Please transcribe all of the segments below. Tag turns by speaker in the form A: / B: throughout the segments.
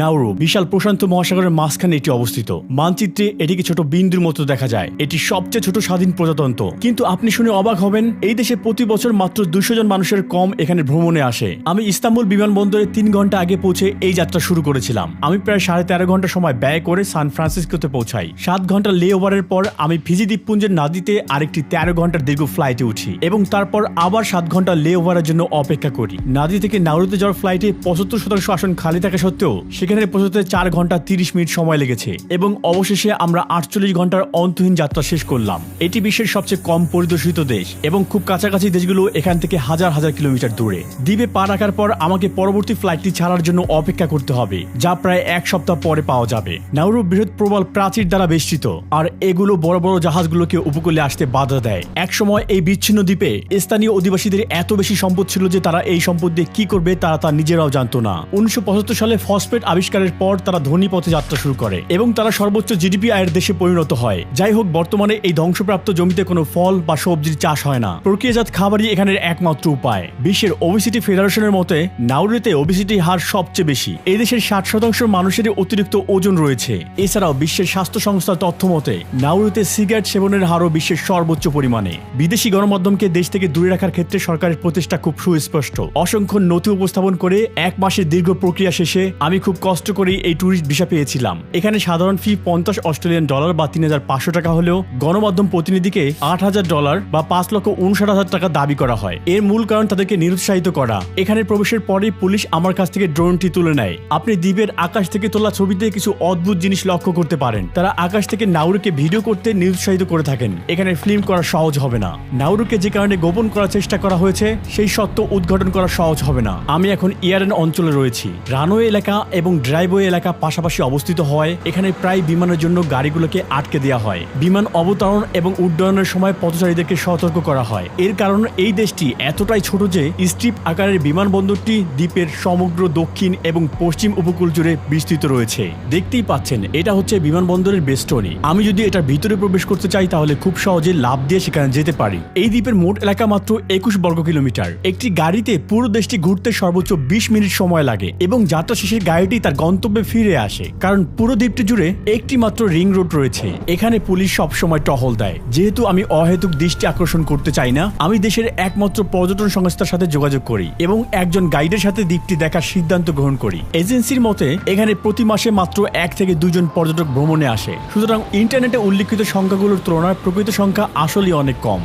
A: Nauru বিশাল প্রশান্ত মহাসাগরের মাঝখানে এটি অবস্থিত। মানচিত্রে এটিকে ছোট বিন্দুর মতো দেখা যায়। এটি সবচেয়ে ছোট স্বাধীন প্রজাতন্ত্র। কিন্তু আপনি শুনে অবাক হবেন, এই দেশে প্রতি বছর মাত্র দুশো জন মানুষের কম এখানে ভ্রমণে আসে। আমি ইস্তাম্বুল বিমানবন্দরে তিন ঘণ্টা আগে পৌঁছে এই যাত্রা শুরু করেছিলাম। আমি প্রায় সাড়ে তেরো ঘণ্টা সময় ব্যয় করে সান ফ্রান্সিসকোতে পৌঁছাই। সাত ঘণ্টা লে ওভারের পর আমি ফিজি দ্বীপপুঞ্জের নাদিতে আরেকটি তেরো ঘণ্টার দীর্ঘ ফ্লাইটে উঠি এবং তারপর আবার সাত ঘণ্টা লে ওভারের জন্য অপেক্ষা করি। নাদি থেকে নাউরুতে যাওয়ার ফ্লাইটে পঁচাত্তর শতাংশ আসন খালি থাকা সত্ত্বেও সেখানে পৌঁছতে চার ঘণ্টা তিরিশ মিনিট সময় লেগেছে এবং অবশেষে আমরা আটচল্লিশ ঘণ্টার অন্তহীন যাত্রা শেষ করলাম। এটি বিশ্বের সবচেয়ে কম পরিদর্শিত দেশ এবং খুব কাছাকাছি দেশগুলো এখান থেকে হাজার হাজার কিলোমিটার দূরে। দ্বীপে পা রাখার পর আমাকে পরবর্তী ফ্লাইটটি ছাড়ার জন্য অপেক্ষা করতে হবে, যা প্রায় এক সপ্তাহ পরে পাওয়া যাবে। নাউরু বৃহৎ প্রবল প্রাচীর দ্বারা বেষ্টিত, আর এগুলো বড় বড় জাহাজগুলোকে উপকূলে আসতে বাধা দেয়। একসময় এই বিচ্ছিন্ন দ্বীপে স্থানীয় অধিবাসীদের এত বেশি সম্পদ ছিল যে তারা এই সম্পদ দিয়ে কি করবে তারা তা নিজেরাও জানতো না। উনিশশো পঁচাত্তর সালে ফসফেট আবিষ্কারের পর তারা ধনী পথে যাত্রা শুরু করে এবং তারা সর্বোচ্চ জিডিপি আয়ের দেশে পরিণত হয়। যাই হোক, বর্তমানে এই ধ্বংসপ্রাপ্ত জমিতে কোনো ফল বা সবজির চাষ হয় না। প্রক্রিয়াজাত খাবারই এখানের একমাত্র উপায়। বিশ্বের ওবিসিটি ফেডারেশনের মতে, নাউরিতে ওবিসিটি হার সবচেয়ে বেশি। এই দেশের ষাট শতাংশ মানুষেরই অতিরিক্ত ওজন রয়েছে। এছাড়াও বিশ্বের স্বাস্থ্য সংস্থার তথ্য মতে, নাউরিতে সিগারেট সেবনের হারও বিশ্বের সর্বোচ্চ পরিমাণে। বিদেশি গণমাধ্যমকে দেশ থেকে দূরে রাখার ক্ষেত্রে সরকারের প্রচেষ্টা খুব সুস্পষ্ট। অসংখ্য নথি উপস্থাপন করে এক মাসের দীর্ঘ প্রক্রিয়া শেষে আমি খুব কষ্ট করে এই ট্যুরিস্ট ভিসা পেয়েছিলাম। এখানে সাধারণ ফি পঞ্চাশ অস্ট্রেলিয়ান ডলার বা তিন হাজার পাঁচশো টাকা হলেও গণমাধ্যম প্রতিনিধিকে আট হাজার ডলার বা পাঁচ লক্ষ উনষাট হাজার টাকা দাবি করা হয়। এর মূল কারণ তাদেরকে নিরুৎসাহিত করা। এখানে প্রবেশের পরেই পুলিশ আমার কাছ থেকে ড্রোনটি তুলে নেয়। আপনি দ্বীপের আকাশ থেকে তোলা ছবিতে কিছু অদ্ভুত জিনিস লক্ষ্য করতে পারেন। তারা আকাশ থেকে নাউরুকে ভিডিও করতে নিরুৎসাহিত করে থাকেন। এখানে ফিল্ম করা সহজ হবে না। নাউরুকে যে কারণে গোপন করার চেষ্টা করা হয়েছে, সেই সত্য উদ্ঘাটন করা সহজ হবে না। আমি এখন ইয়ারেন অঞ্চলে রয়েছি। রানওয়ে এলাকা এবং ড্রাইভওয়ে এলাকা পাশাপাশি অবস্থিত হয়। এখানে প্রায় বিমানের জন্য গাড়িগুলোকে আটকে দেওয়া হয়। বিমান অবতরণ এবং উড্ডয়নের সময় পথচারীদেরকে সতর্ক করা হয়। এর কারণ এই দেশটি এতটাই ছোট যে স্ট্রিপ আকারের বিমানবন্দরটি দ্বীপের সমগ্র দক্ষিণ এবং পশ্চিম উপকূল জুড়ে বিস্তৃত রয়েছে। দেখতেই পাচ্ছেন, এটা হচ্ছে বিমানবন্দরের বেস্টনি আমি যদি এটার ভিতরে প্রবেশ করতে চাই, তাহলে খুব সহজে লাভ দিয়ে সেখানে যেতে পারি। এই দ্বীপের মোট এলাকা মাত্র একুশ বর্গ কিলোমিটার। একটি গাড়িতে পুরো দেশটি ঘুরতে সর্বোচ্চ বিশ মিনিট সময় লাগে এবং যাত্রা শেষে গাড়িটি তার গন্তব্যে ফিরে আসে, কারণ পুরো দ্বীপটি জুড়ে একটি মাত্র রিং রোড রয়েছে। এখানে পুলিশ সব সময় টহল দেয়। যেহেতু আমি অহেতুক দৃষ্টি আকর্ষণ করতে চাই না, আমি দেশের একমাত্র পর্যটন সংস্থার সাথে যোগাযোগ করি এবং একজন গাইডের সাথে দ্বীপটি দেখার সিদ্ধান্ত গ্রহণ করি। এজেন্সির মতে, এখানে প্রতি মাসে মাত্র এক থেকে দুজন পর্যটক ভ্রমণে আসে। সুতরাং ইন্টারনেটে উল্লিখিত সংখ্যাগুলোর তুলনায় প্রকৃত সংখ্যা আসলেই অনেক কম।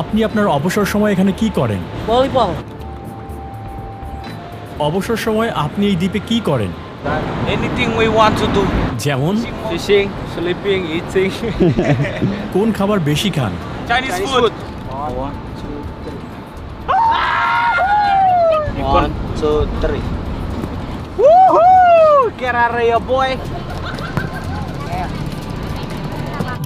A: আপনি আপনার অবসর সময় এখানে কি করেন. অবসর সময় আপনি এই দ্বীপে কি করেন
B: Anything we want to do.
A: যেমন
B: Fishing, sleeping, eating.
A: কোন খাবার বেশি খান
B: Chinese, food. One, two, three. One, two, three. Woohoo! Get out of here, boy.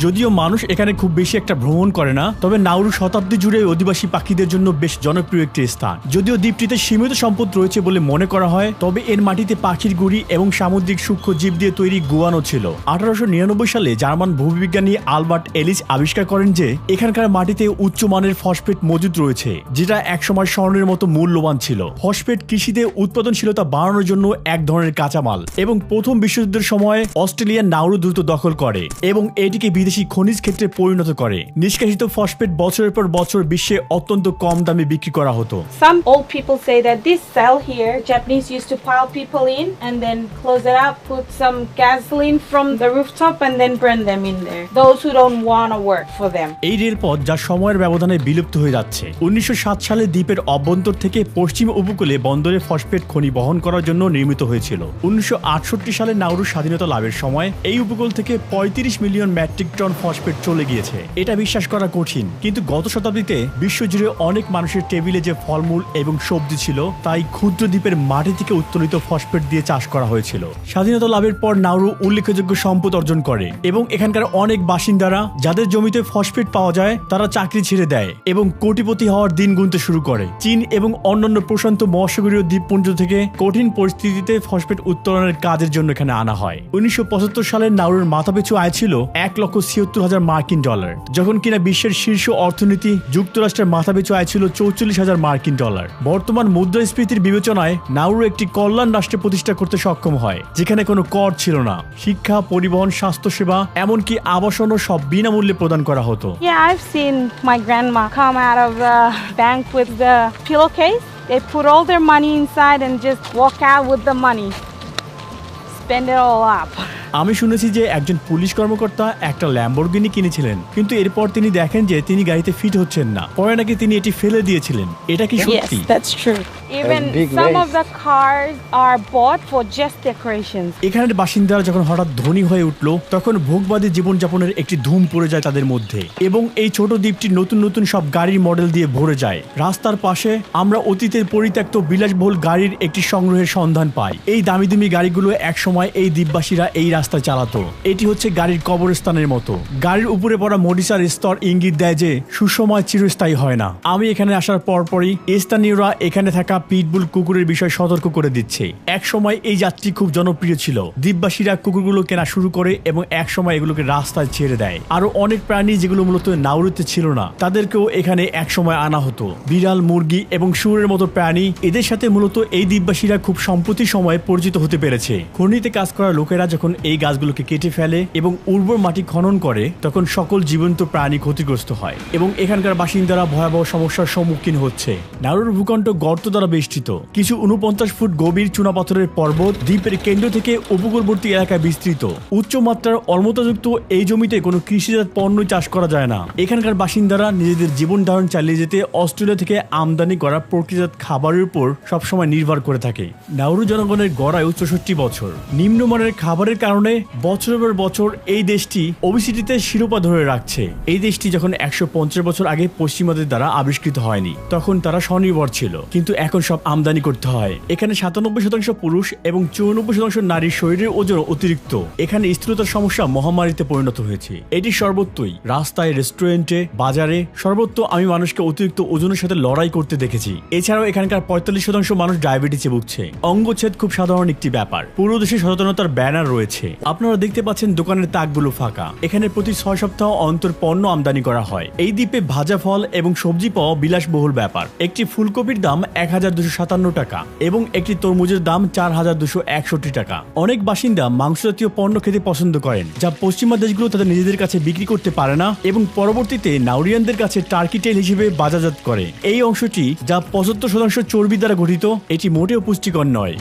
A: যদিও মানুষ এখানে খুব বেশি একটা ভ্রমণ করে না, তবে নাউরু শতাব্দী জুড়ে অধিবাসী পাখিদের জন্য বেশ জনপ্রিয় একটি স্থান। যদিও দ্বীপটিতে সীমিত সম্পদ রয়েছে বলে মনে করা হয়, তবে এর মাটিতে পাখির গুড়ি এবং সামুদ্রিক সূক্ষ্ম জীব দিয়ে তৈরি গুয়ানো ছিল। আঠারোশো নিরানব্বই সালে জার্মান ভূবিজ্ঞানী আলবার্ট এলিস আবিষ্কার করেন যে, এখানকার মাটিতে উচ্চমানের ফসফেট মজুদ রয়েছে, যেটা একসময় স্বর্ণের মতো মূল্যবান ছিল। ফসফেট কৃষিতে উৎপাদনশীলতা বাড়ানোর জন্য এক ধরনের কাঁচামাল এবং প্রথম বিশ্বযুদ্ধের সময় অস্ট্রেলিয়া নাউরু দ্রুত দখল করে এবং এটিকে বিদেশি খনিজ ক্ষেত্রে পরিণত করে নিষ্কাশিত ফসফেট বছরের পর বছর বিশ্বে অত্যন্ত কম দামে বিক্রি করা হতো
C: Some old people say that this cell here, Japanese used to pile people in and then close it up, put some gasoline from the rooftop, and then burn them in there. Those who don't want to work for them.
A: এই রেলপথ যা সময়ের ব্যবধানে বিলুপ্ত হয়ে যাচ্ছে উনিশশো সাত সালে দ্বীপের অভ্যন্তর থেকে পশ্চিম উপকূলে বন্দরে ফসফেট খনি বহন করার জন্য নির্মিত হয়েছিল উনিশশো আটষট্টি সালে নাউরু স্বাধীনতা লাভের সময় এই উপকূল থেকে ৩৫ মিলিয়ন মেট্রিক টন ফসফেট চলে গিয়েছে। এটা বিশ্বাস করা কঠিন, কিন্তু গত শতাব্দীতে বিশ্বজুড়ে অনেক মানুষের টেবিলে যে ফলমূল এবং সবজি ছিল, তাই ক্ষুদ্র দ্বীপের মাটি থেকে উত্তোলিত ফসফেট দিয়ে চাষ করা হয়েছিল। স্বাধীনতা লাভের পর নাউরু উল্লেখযোগ্য সম্পদ অর্জন করে এবং এখানকার অনেক বাসিন্দারা যাদের জমিতে ফসফেট পাওয়া যায়, তারা চাকরি ছেড়ে দেয় এবং কোটিপতি হওয়ার দিন গুনতে শুরু করে। চীন এবং অন্যান্য প্রশান্ত মহাসাগরীয় দ্বীপপুঞ্জ থেকে কঠিন পরিস্থিতিতে ফসফেট উত্তোলনের কাজের জন্য এখানে আনা হয়। উনিশশো পঁচাত্তর সালে নাউরুর মাথাপিছু আয় ছিল এক লক্ষ ছিয়াত্তর হাজার মার্কিন ডলার, যখন কিনা বিশ্বের শীর্ষ অর্থনীতি যুক্তরাষ্ট্রের মাথাপিছু আয় ছিল চৌচল্লিশ হাজার মার্কিন ডলার বর্তমান মুদ্রাস্ফীতির বিবেচনায় নাউরু একটি কল্যাণ রাষ্ট্রে প্রতিষ্ঠা করতে সক্ষম হয়, যেখানে কোনো কর ছিল না শিক্ষা, পরিবহন, স্বাস্থ্যসেবা, এমনকি আবাসনও সব বিনামূল্যে প্রদান করা হতো.
C: They put all their money inside and just walk out with the money. Spend it all up.
A: আমি শুনেছি যে একজন পুলিশ কর্মকর্তা একটা ল্যাম্বরগিনি কিনেছিলেন কিন্তু এরপর তিনি দেখেন যে তিনি গাড়িতে ফিট হচ্ছেন না পরে নাকি তিনি এটি ফেলে দিয়েছিলেন এটা কি সত্যি
C: that's true. Even
B: big
C: some of
B: waste.
C: the cars are bought for just decorations.
A: এখানের বাসিন্দারা যখন হঠাৎ ধনী হয়ে উঠল তখন ভোগবাদী জীবনযাপনের একটি ধুম পড়ে যায় তাদের মধ্যে এবং এই ছোট দ্বীপটি নতুন নতুন সব গাড়ির মডেল দিয়ে ভরে যায় রাস্তার পাশে আমরা অতীতের পরিত্যক্ত বিলাসবহুল গাড়ির একটি সংগ্রহের সন্ধান পাই এই দামি দামি গাড়িগুলো একসময় এই দ্বীপবাসীরা এই রাস্তায় চালাতো। এটি হচ্ছে গাড়ির কবরস্থানের মতো। গাড়ির উপরে পড়া মডিসার স্তর ইঙ্গিত দেয় যে, সুসময় চিরস্থায়ী হয় না। আমি এখানে আসার পরপরই স্থানীয়রা এখানে থাকা পিটবুল কুকুরের বিষয়ে সতর্ক করে দিচ্ছে। এক সময় এই যাত্রী খুব জনপ্রিয় ছিল। দ্বীপবাসীরা কুকুরগুলো কেনা শুরু করে এবং এক সময় এগুলোকে রাস্তায় ছেড়ে দেয়। আরও অনেক প্রাণী যেগুলো মূলত নাউরুতে ছিল না, তাদেরকেও এখানে এক সময় আনা হতো। বিড়াল, মুরগি এবং শুয়োরের মতো প্রাণী এদের সাথে মূলত এই দ্বীপবাসীরা খুব সম্প্রতি সময়ে পরিচিত হতে পেরেছে। খনিতে কাজ করা লোকেরা যখন এই গাছগুলোকে কেটে ফেলে এবং উর্বর মাটি খনন করে, তখন সকল জীবন্ত প্রাণী ক্ষতিগ্রস্ত হয় এবং এখানকার বাসিন্দারা ভয়াবহ সমস্যার সম্মুখীন হচ্ছে। নারুর ভূখণ্ড গর্ত দ্বারা বেষ্টিত। কিছু উনপঞ্চাশ ফুট গভীর চুনাপাথরের পর্বত দ্বীপের কেন্দ্র থেকে উপকূলবর্তী এলাকায় বিস্তৃত। উচ্চমাত্রার অলমতাযুক্ত এই জমিতে কোনো কৃষিজাত পণ্য চাষ করা যায় না। এখানকার বাসিন্দারা নিজেদের জীবন ধারণ চালিয়ে যেতে অস্ট্রেলিয়া থেকে আমদানি করা প্রকৃতিজাত খাবারের উপর সবসময় নির্ভর করে থাকে। নাউরু জনগণের গড়ায় চৌষট্টি বছর। নিম্নমানের খাবারের কারণে বছরের পর বছর এই দেশটি ওবিসিটিতে শিরোপা ধরে রাখছে। এই দেশটি যখন একশো পঞ্চাশ বছর আগে পশ্চিমাদের দ্বারা আবিষ্কৃত হয়নি, তখন তারা স্বনির্ভর ছিল। কিন্তু এখন সব আমদানি করতে হয়। এখানে সাতানব্বই শতাংশ পুরুষ এবং চৌরানব্বই শতাংশ নারীর শরীরের ওজন অতিরিক্ত। এখানে স্থূলতার সমস্যা মহামারীতে পরিণত হয়েছে। এটি সর্বত্রই, রাস্তায়, রেস্টুরেন্টে, বাজারে, সর্বত্র আমি মানুষকে অতিরিক্ত ওজনের সাথে লড়াই করতে দেখেছি। এছাড়াও এখানকার পঁয়তাল্লিশ শতাংশ মানুষ ডায়াবেটিসে ভুগছে। অঙ্গচ্ছেদ খুব সাধারণ একটি ব্যাপার। পুরো দেশে সচেতনতার ব্যানার রয়েছে। আপনারা দেখতে পাচ্ছেন দোকানের তাকগুলো ফাঁকা। এখানে প্রতি ছয় সপ্তাহ অন্তর পণ্য আমদানি করা হয়। এই দ্বীপে ভাজা ফল এবং সবজি পাওয়া বিলাসবহুল ব্যাপার। একটি ফুলকপির দাম এক হাজার দুশো সাতান্ন টাকা এবং একটি তরমুজের দাম চার হাজার দুশো একষট্টি টাকা। অনেক বাসিন্দা মাংস জাতীয় পণ্য খেতে পছন্দ করেন, যা পশ্চিমা দেশগুলো তাদের নিজেদের কাছে বিক্রি করতে পারে না এবং পরবর্তীতে নাউরিয়ানদের কাছে টার্কি টেল হিসেবে বাজারজাত করে। এই অংশটি, যা পঁচাত্তর শতাংশ চর্বি দ্বারা গঠিত, এটি মোটেও পুষ্টিকর নয়।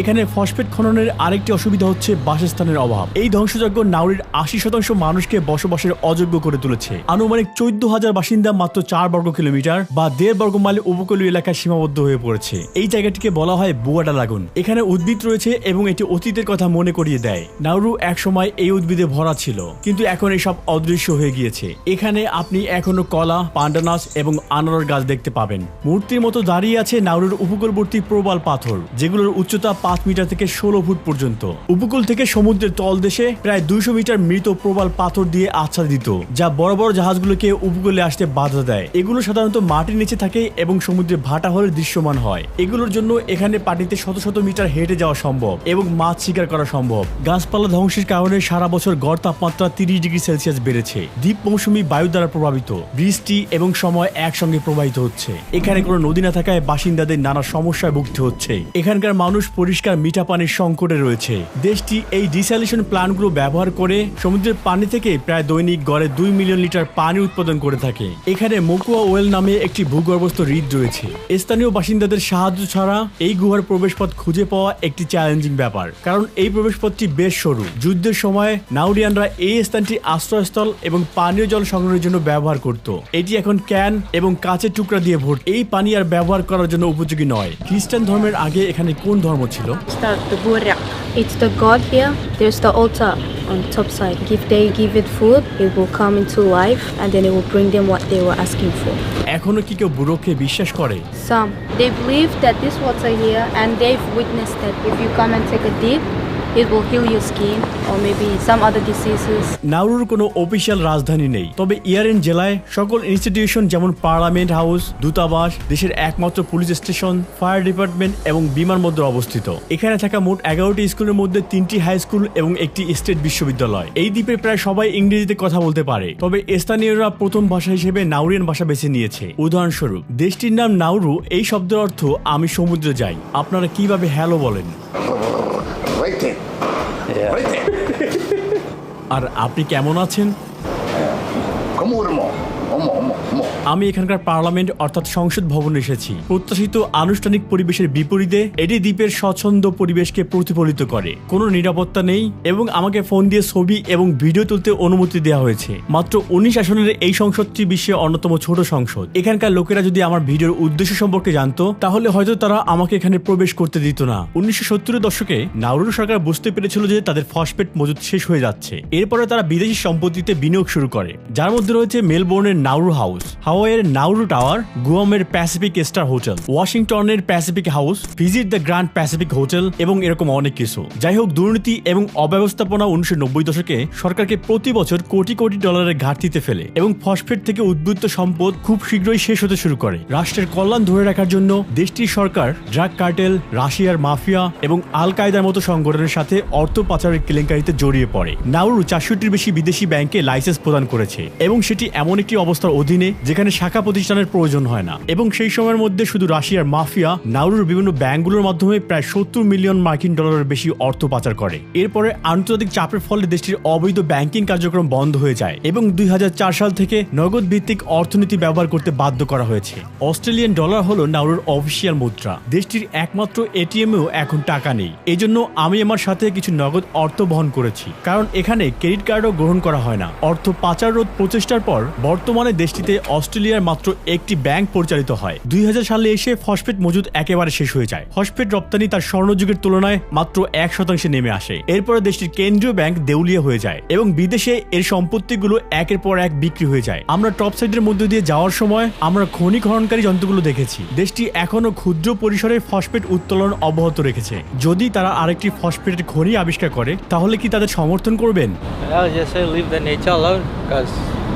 A: এখানে ফসফেট খননের আরেকটি অসুবিধা হচ্ছে বাসস্থানের অভাব। এই ধ্বংসযজ্ঞ নাউরির আশি শতাংশ মানুষকে বসবাসের অযোগ্য করে তুলেছে। আনুমানিক চোদ্দ হাজার বাসিন্দা মাত্র চার বর্গ কিলোমিটার বা দেড় বর্গ মাইল উপকূলীয় এলাকায় সীমাবদ্ধ হয়ে পড়েছে। এই জায়গাটিকে বলা হয় বুয়াডা লাগুন। এখানে উদ্ভিদ রয়েছে এবং এটি অতীতের কথা মনে করিয়ে দেয়। নাউরু একসময় এই উদ্ভিদে ভরা ছিল, কিন্তু এখন এসব অদৃশ্য হয়ে গিয়েছে। এখানে আপনি এখনও কলা, পান্ডানাস এবং আনারস গাছ দেখতে পাবেন। মূর্তির মতো দাঁড়িয়ে আছে নাউরুর উপকূলবর্তী প্রবাল পাথর, যেগুলোর উচ্চতা পাঁচ মিটার থেকে ষোলো ফুট পর্যন্ত। উপকূল থেকে সমুদ্রের তলদেশে প্রায় দুইশো মিটার মৃত প্রবাল পাথর দিয়ে আচ্ছাদিত, যা বড় বড় জাহাজগুলোকে উপকূলে আসতে বাধা দেয়। এগুলো সাধারণত মাটির নিচে থাকে এবং সমুদ্রে ভাটা হলে দৃশ্যমান হয়। এগুলোর জন্য এখানে পানিতে শত শত মিটার হেঁটে যাওয়া সম্ভব এবং মাছ শিকার করা সম্ভব। গাছপালা ধ্বংসের কারণে সারা বছর গড় তাপমাত্রা তিরিশ ডিগ্রি সেলসিয়াস বেড়েছে। দ্বীপ মৌসুমি বায়ু দ্বারা প্রভাবিত। বৃষ্টি এবং সময় একসঙ্গে প্রবাহিত হচ্ছে। এখানে কোনো নদী না থাকায় বাসিন্দাদের নানা সমস্যায় ভুগতে হচ্ছে। এখানকার মানুষ পরিষ্কার মিঠা পানির সংকটে রয়েছে। দেশটি এই ডিস্যালিশন প্ল্যান্টগুলো ব্যবহার করে সমুদ্রের পানি থেকে প্রায় দৈনিক গড়ে দুই মিলিয়ন লিটার পানি উৎপাদন করে থাকে। এখানে মকুয়া ওয়েল নামে একটি ভূগর্ভস্থ হ্রদ রয়েছে। স্থানীয় বাসিন্দাদের সাহায্য ছাড়া এই গুহার প্রবেশপথ খুঁজে পাওয়া একটি চ্যালেঞ্জিং ব্যাপার। কারণ এই প্রবেশপথটি বেশ সরু। যুদ্ধের সময় নাউরিয়ানরা এই স্থানটি আশ্রয়স্থল এবং পানীয় জল সংগ্রহের জন্য ব্যবহার করত। এটি এখন ক্যান এবং কাঁচের টুকরা দিয়ে ভর্তি। এই পানি আর ব্যবহার করার জন্য উপযোগী নয়। খ্রিস্টান ধর্মের আগে এখানে কোন ধর্ম ছিল?
D: start the burra. It's the god here. There's the altar on the top side. If they give it food, it will come into life and then it will bring them what they were asking for.
A: এখনো কি কেউ বুড়োকে বিশ্বাস করে
D: Some they believe that this water here and they've witnessed that if you come and take a dip, It will heal your skin or maybe some other diseases.
A: নাউরুর কোনো official রাজধানী নেই। তবে ইয়ারেন জেলায় সকল ইনস্টিটিউশন যেমন পার্লামেন্ট হাউস দূতাবাস, দেশের একমাত্র পুলিশ স্টেশন ফায়ার ডিপার্টমেন্ট এবং বিমানবন্দর অবস্থিত। এখানে থাকা মোট এগারোটি স্কুলের মধ্যে তিনটি হাই স্কুল এবং একটি স্টেট বিশ্ববিদ্যালয়। এই দ্বীপে প্রায় সবাই ইংরেজিতে কথা বলতে পারে। তবে স্থানীয়রা প্রথম ভাষা হিসেবে নাউরিয়ান ভাষা বেছে নিয়েছে। উদাহরণস্বরূপ, দেশটির নাম নাউরু এই শব্দের অর্থ, আমি সমুদ্রে যাই। আপনারা কীভাবে হ্যালো বলেন. আর আপনি কেমন আছেন? আমি এখানকার পার্লামেন্ট অর্থাৎ সংসদ ভবনে এসেছি। প্রত্যাশিত আনুষ্ঠানিক পরিবেশের বিপরীতে, এটি দ্বীপের স্বচ্ছন্দ পরিবেশকে প্রতিফলিত করে। কোনো নিরাপত্তা নেই এবং আমাকে ফোন দিয়ে ছবি এবং ভিডিও তুলতে অনুমতি দেওয়া হয়েছে। মাত্র উনিশ আসনের এই সংসদটি বিশ্বের অন্যতম ছোট সংসদ। এখানকার লোকেরা যদি আমার ভিডিওর উদ্দেশ্য সম্পর্কে জানতো, তাহলে হয়তো তারা আমাকে এখানে প্রবেশ করতে দিত না। উনিশশো দশকে নাউরু সরকার বুঝতে পেরেছিল যে তাদের ফসফেট মজুদ শেষ হয়ে যাচ্ছে। এরপরে তারা বিদেশি সম্পত্তিতে বিনিয়োগ শুরু করে, যার মধ্যে রয়েছে মেলবোর্নের নাউরু হাউস। হাওয়াইয়ের নাউরু টাওয়ার, গুয়ামের প্যাসিফিক স্টার হোটেল, ওয়াশিংটনের Pacific House, visit the Grand Pacific Hotel এবং এরকম অনেক কিছু। যাই হোক দুর্নীতি এবং অব্যবস্থাপনা উনিশশো নব্বই দশকে সরকারকে প্রতি বছর কোটি কোটি ডলারের ঘাটতিতে ফেলে এবং ফসফেট থেকে উদ্বুদ্ধ সম্পদ খুব শীঘ্রই শেষ হতে শুরু করে। রাষ্ট্রের কল্যাণ ধরে রাখার জন্য দেশটির সরকার, ড্রাগ কার্টেল, রাশিয়ার মাফিয়া এবং আল কায়দার মতো সংগঠনের সাথে অর্থ পাচারের কেলেঙ্কারিতে জড়িয়ে পড়ে। নাউরু চারশোটির বেশি বিদেশি ব্যাংকে লাইসেন্স প্রদান করেছে এবং সেটি এমন একটি অবস্থার অধীনে যেখানে শাখা প্রতিষ্ঠানের প্রয়োজন হয় না। এবং সেই সময়ের মধ্যে শুধু রাশিয়ার মাফিয়া নাউরুর বিভিন্ন ব্যাংকগুলোর মাধ্যমে প্রায় সত্তর মিলিয়ন মার্কিন ডলারের বেশি অর্থ পাচার করে। এরপরে আন্তর্জাতিক চাপের ফলে দেশটির অবৈধ ব্যাংকিং কার্যক্রম বন্ধ হয়ে যায় এবং দুই হাজার চার সাল থেকে নগদ ভিত্তিক অর্থনীতি ব্যবহার করতে বাধ্য করা হয়েছে। অস্ট্রেলিয়ান ডলার হলো নাউরুর অফিসিয়াল মুদ্রা। দেশটির একমাত্র এটিএমেও এখন টাকা নেই। এজন্য আমি আমার সাথে কিছু নগদ অর্থ বহন করেছি। কারণ এখানে ক্রেডিট কার্ডও গ্রহণ করা হয় না। অর্থ পাচার রোধ প্রচেষ্টার পর বর্তমানে দেশটিতে অস্ট্রেলিয়ার মাত্র একটি ব্যাংক পরিচালিত হয়। দুই হাজার সালে এসে ফসফেট মজুদ একেবারে শেষ হয়ে যায়। ফসফেট রপ্তানি তার স্বর্ণযুগের তুলনায় মাত্র এক শতাংশে নেমে আসে। এরপরে দেশটির কেন্দ্রীয় ব্যাংক দেউলিয়া হয়ে যায় এবং বিদেশে এর সম্পত্তিগুলো একের পর এক বিক্রি হয়ে যায়। আমরা টপ সাইডের মধ্যে দিয়ে যাওয়ার সময় আমরা খনি খননকারী যন্ত্রগুলো দেখেছি। দেশটি এখনও ক্ষুদ্র পরিসরে ফসফেট উত্তোলন অব্যাহত রেখেছে। যদি তারা আরেকটি ফসফেটের খনি আবিষ্কার করে, তাহলে কি তাদের সমর্থন করবেন?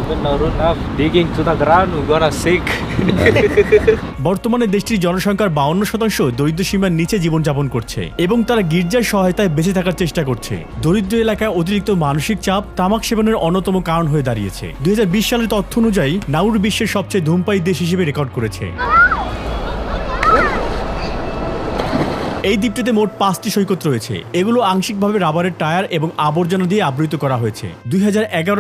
B: Digging to the ground, gonna.
A: বর্তমানে দেশটির জনসংখ্যার বাউন্ন শতাংশ দরিদ্র সীমার নিচে জীবনযাপন করছে এবং তারা গির্জার সহায়তায় বেঁচে থাকার চেষ্টা করছে। দরিদ্র এলাকায় অতিরিক্ত মানসিক চাপ তামাক সেবনের অন্যতম কারণ হয়ে দাঁড়িয়েছে। দুই হাজার বিশ সালের তথ্য অনুযায়ী নাউর বিশ্বের সবচেয়ে ধূমপায়ী দেশ হিসেবে রেকর্ড করেছে। এই দ্বীপটিতে মোট পাঁচটি সৈকত রয়েছে। এগুলো আংশিকভাবে রাবারের টায়ার এবং আবর্জনা দিয়ে আবৃত করা হয়েছে। দুই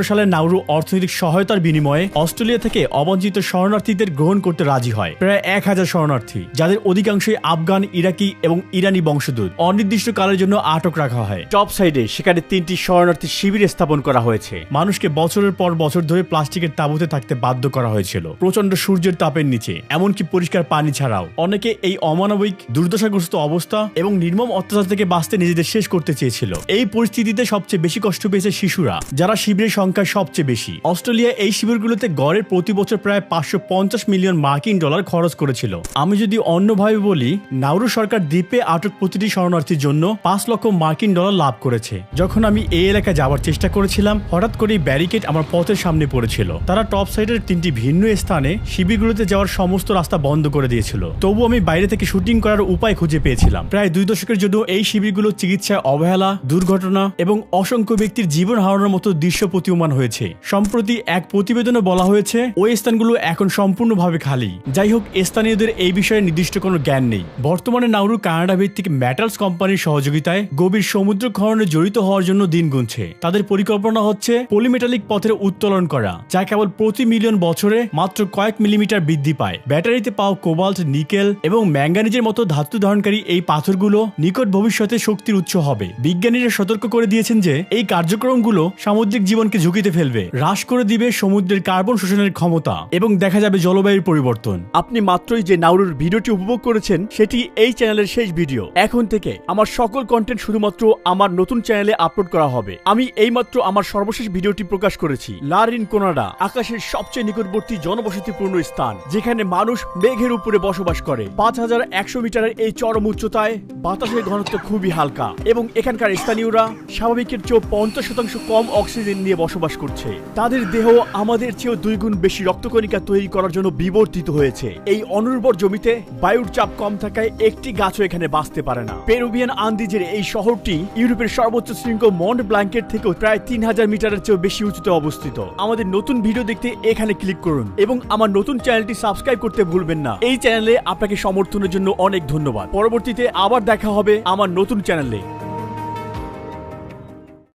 A: সালে নাউরু অর্থনৈতিক সহায়তার বিনিময়ে অস্ট্রেলিয়া থেকে অবাঞ্ছিত শরণার্থীদের গ্রহণ করতে রাজি হয়। প্রায় এক হাজার শরণার্থী, যাদের অধিকাংশই আফগান, ইরাকি এবং ইরানি বংশোদ্ভূত। অনির্দিষ্ট কালের জন্য আটক রাখা হয়। টপ সাইডে সেখানে তিনটি শরণার্থী শিবির স্থাপন করা হয়েছে। মানুষকে বছরের পর বছর ধরে প্লাস্টিকের তাঁবুতে থাকতে বাধ্য করা হয়েছিল। প্রচণ্ড সূর্যের তাপের নিচে, এমনকি পরিষ্কার পানি ছাড়াও। অনেকে এই অমানবিক, দুর্দশাগ্রস্ত অবস্থা এবং নির্মম অত্যাচার থেকে বাঁচতে নিজেদের শেষ করতে চেয়েছিল। এই পরিস্থিতিতে সবচেয়ে বেশি কষ্ট পেয়েছে শিশুরা, যারা শিবিরের সংখ্যা সবচেয়ে বেশি। অস্ট্রেলিয়া এই শিবিরগুলোতে গড়ে প্রতি বছর প্রায় পাঁচশো পঞ্চাশ মিলিয়ন মার্কিন ডলার খরচ করেছিল। আমি যদি অন্যভাবে বলি, নাউরু সরকার দ্বীপে আটক প্রতিটি শরণার্থীর জন্য পাঁচ লক্ষ মার্কিন ডলার লাভ করেছে। যখন আমি এই এলাকায় যাওয়ার চেষ্টা করেছিলাম, হঠাৎ করেই ব্যারিকেড আমার পথের সামনে পড়েছিল। তারা টপ সাইডের তিনটি ভিন্ন স্থানে শিবিরগুলোতে যাওয়ার সমস্ত রাস্তা বন্ধ করে দিয়েছিল। তবু আমি বাইরে থেকে শুটিং করার উপায় খুঁজে পেয়েছিলাম। প্রায় দুই দশকের জন্য এই শিবিরগুলো চিকিৎসায় অবহেলা, দুর্ঘটনা এবং অসংখ্য ব্যক্তির জীবন হারানোর মতো দৃশ্য প্রতীয়মান হয়েছে। সম্প্রতি এক প্রতিবেদনে বলা হয়েছে, ওই স্থানগুলো এখন সম্পূর্ণভাবে খালি। যাই হোক, স্থানীয়দের এই বিষয়ে নির্দিষ্ট কোনো জ্ঞান নেই। বর্তমানে নাউরু কানাডা ভিত্তিক ম্যাটালস কোম্পানির সহযোগিতায় গভীর সমুদ্র খননে জড়িত হওয়ার জন্য দিন গুনছে। তাদের পরিকল্পনা হচ্ছে পলিমেটালিক পথের উত্তোলন করা, যা কেবল প্রতি মিলিয়ন বছরে মাত্র কয়েক মিলিমিটার বৃদ্ধি পায়। ব্যাটারিতে পাওয়া কোবাল্ট, নিকেল এবং ম্যাঙ্গানিজের মতো ধাতু ধারণকারী এই পাথরগুলো নিকট ভবিষ্যতে শক্তির উৎস হবে। বিজ্ঞানীরা সতর্ক করে দিয়েছেন যে, এই কার্যক্রমগুলো সামুদ্রিক জীবনকে ঝুঁকিতে ফেলবে, হ্রাস করে দিবে সমুদ্রের কার্বন শোষণের ক্ষমতা এবং দেখা যাবে জলবায়ুর পরিবর্তন। আপনি মাত্রই যে নাউরুর ভিডিওটি উপভোগ করেছেন, সেটি এই চ্যানেলের শেষ ভিডিও। এখন থেকে আমার সকল কন্টেন্ট শুধুমাত্র আমার নতুন চ্যানেলে আপলোড করা হবে। আমি এইমাত্র আমার সর্বশেষ ভিডিওটি প্রকাশ করেছি, লারিন কোনাডা, আকাশের সবচেয়ে নিকটবর্তী জনবসতিপূর্ণ স্থান, যেখানে মানুষ মেঘের উপরে বসবাস করে। পাঁচ হাজার একশো মিটারের এই চরম উচ্চতা উচ্চতায় বাতাসের ঘনত্ব খুবই হালকা এবং এখানকার স্থানীয়রা স্বাভাবিকের চেয়েও পঞ্চাশ শতাংশ কম অক্সিজেন নিয়ে বসবাস করছে। তাদের দেহ আমাদের চেয়েও দুই গুণ বেশি রক্তকণিকা তৈরি করার জন্য বিবর্তিত হয়েছে। এই অনুর্বর জমিতে বায়ুর চাপ কম থাকায় একটি গাছও এখানে বাঁচতে পারে না। পেরুবিয়ান আন্দিজের এই শহরটি ইউরোপের সর্বোচ্চ শৃঙ্গ মন্ট ব্ল্যাঙ্কেট থেকেও প্রায় তিন হাজার মিটারের চেয়েও বেশি উঁচুতে অবস্থিত। আমাদের নতুন ভিডিও দেখতে এখানে ক্লিক করুন এবং আমার নতুন চ্যানেলটি সাবস্ক্রাইব করতে ভুলবেন না। এই চ্যানেলে আপনাকে সমর্থনের জন্য অনেক ধন্যবাদ। পরবর্তীতে আবার দেখা হবে আমার নতুন চ্যানেলে।